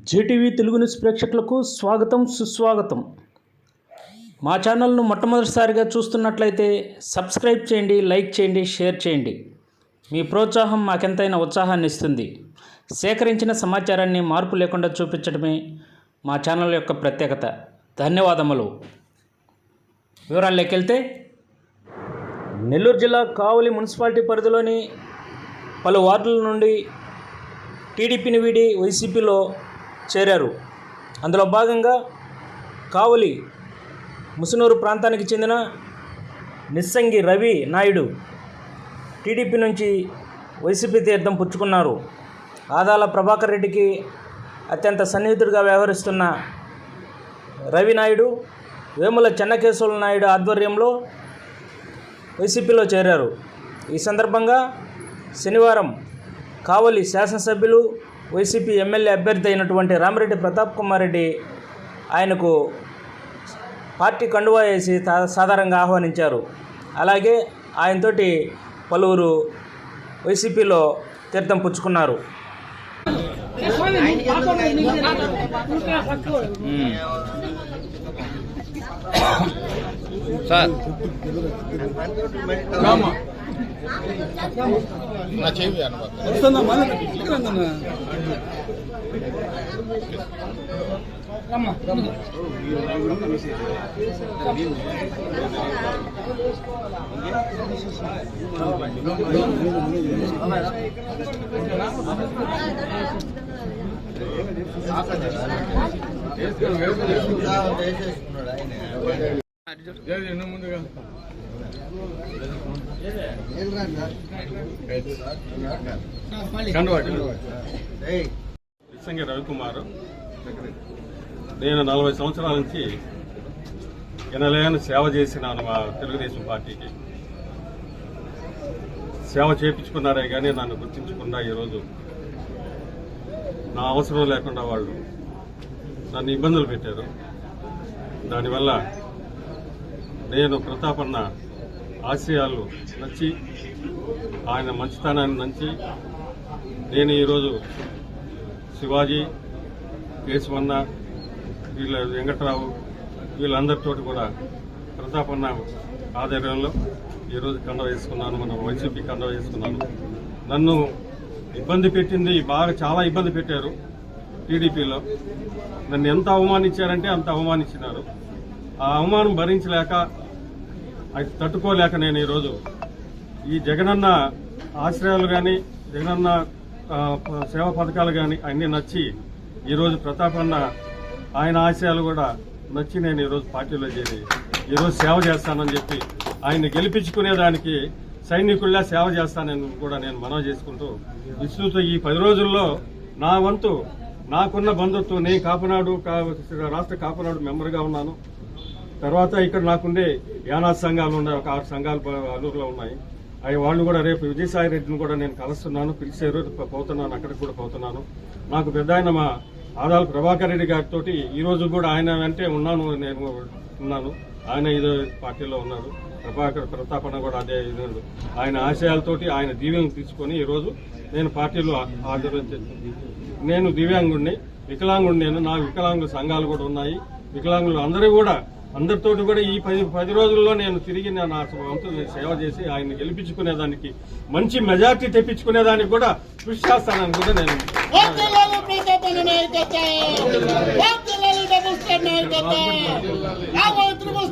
Zee TV Telugu news ప్రేక్షకులకు స్వాగతం సుస్వాగతం. మా ఛానల్ను మొట్టమొదటిసారిగా చూస్తున్నట్లయితే సబ్స్క్రైబ్ చేయండి లైక్ చేయండి షేర్ చేయండి. మీ ప్రోత్సాహం మాకెంతైనా ఉత్సాహాన్ని ఇస్తుంది. సేకరించిన సమాచారాన్ని మార్పు లేకుండా చూపించడమే మా ఛానల్ యొక్క ప్రత్యేకత. ధన్యవాదములు. వివరాల్లోకి వెళ్తే నెల్లూరు జిల్లా కావలి మున్సిపాలిటీ పరిధిలోని పలు వార్డుల నుండి టీడీపీని వీడి వైసీపీలో చేరారు. అందులో భాగంగా కావలి ముసునూరు ప్రాంతానికి చెందిన నిస్సంగి రవి నాయుడు టీడీపీ నుంచి వైసీపీ తీర్థం పుచ్చుకున్నారు. ఆదాల ప్రభాకర్ రెడ్డికి అత్యంత సన్నిహితుడిగా వ్యవహరిస్తున్న రవి నాయుడు వేముల చెన్నకేశవుల నాయుడు ఆధ్వర్యంలో వైసీపీలో చేరారు. ఈ సందర్భంగా శనివారం కావలి శాసనసభ్యులు వైసీపీ ఎమ్మెల్యే అభ్యర్థి అయినటువంటి రామిరెడ్డి ప్రతాప్ కుమార్ రెడ్డి ఆయనకు పార్టీ కండువా వేసి సాధారణంగా ఆహ్వానించారు. అలాగే ఆయనతోటి పలువురు వైసీపీలో తీర్థం పుచ్చుకున్నారు. సార్. నా ఇక్కడ ఉందమ్మా ముందుగా ఇసంగి రవికుమార్. నేను నలభై సంవత్సరాల నుంచి ఎనలేని సేవ చేసినాను మా తెలుగుదేశం పార్టీకి. సేవ చేపించుకున్నారే కానీ నన్ను గుర్తించకుండా ఈరోజు నా అవసరం లేకుండా వాళ్ళు నన్ను ఇబ్బందులు పెట్టారు. దానివల్ల నేను ప్రతాపన్న ఆశయాలు నచ్చి ఆయన మంచితనాన్ని నచ్చి నేను ఈరోజు శివాజీ కేశవన్న వీళ్ళ వెంకట్రావు వీళ్ళందరితో కూడా ప్రతాపన్న ఆధ్వర్యంలో ఈరోజు కండ వేసుకున్నాను మనం వైసీపీ కండ వేసుకున్నాను. నన్ను ఇబ్బంది పెట్టింది బాగా చాలా ఇబ్బంది పెట్టారు టీడీపీలో. నన్ను ఎంత అవమానించారంటే అంత అవమానించినారు. ఆ అవమానం భరించలేక అది తట్టుకోలేక నేను ఈరోజు ఈ జగనన్న ఆశ్రయాలు కానీ జగనన్న సేవా పథకాలు కానీ అన్నీ నచ్చి ఈరోజు ప్రతాపన్న ఆయన ఆశయాలు కూడా నచ్చి నేను ఈరోజు పార్టీలో చేరి ఈరోజు సేవ చేస్తానని చెప్పి ఆయన్ని గెలిపించుకునేదానికి సైనికుల్లా సేవ చేస్తానని కూడా నేను మనవి చేసుకుంటూ విస్తృత ఈ పది రోజుల్లో నా వంతు నాకున్న బంధుత్వం నేను కాపునాడు కా- రాష్ట్ర కాపునాడు మెంబర్గా ఉన్నాను. తర్వాత ఇక్కడ నాకుండే యానాథ్ సంఘాలు ఉన్నాయి ఒక ఆరు సంఘాలు అల్లూరులో ఉన్నాయి. అవి వాళ్ళు కూడా రేపు విజయసాయి రెడ్డిని కూడా నేను కలుస్తున్నాను పిలిచారు పోతున్నాను అక్కడికి కూడా పోతున్నాను. నాకు పెద్ద ఆయన మా ఆదాలు ప్రభాకర్ రెడ్డి గారితో ఈ రోజు కూడా ఆయన వెంటే ఉన్నాను నేను ఉన్నాను. ఆయన ఇదో పార్టీలో ఉన్నారు. ప్రభాకర్ ప్రతాపన కూడా అదే ఇదే ఆయన ఆశయాలతోటి ఆయన దీవెనలు తీసుకొని ఈరోజు నేను పార్టీలో హాజరు నేను దివ్యాంగుడిని వికలాంగుడిని నేను నా వికలాంగుల సంఘాలు కూడా ఉన్నాయి. వికలాంగులు అందరూ కూడా అందరితోటి కూడా ఈ పది పది రోజుల్లో నేను తిరిగి నా నా వంతు నేను సేవ చేసి ఆయన గెలిపించుకునేదానికి మంచి మెజార్టీ తెప్పించుకునేదానికి కూడా కృషి చేస్తానని కూడా నేను నాయకత్వం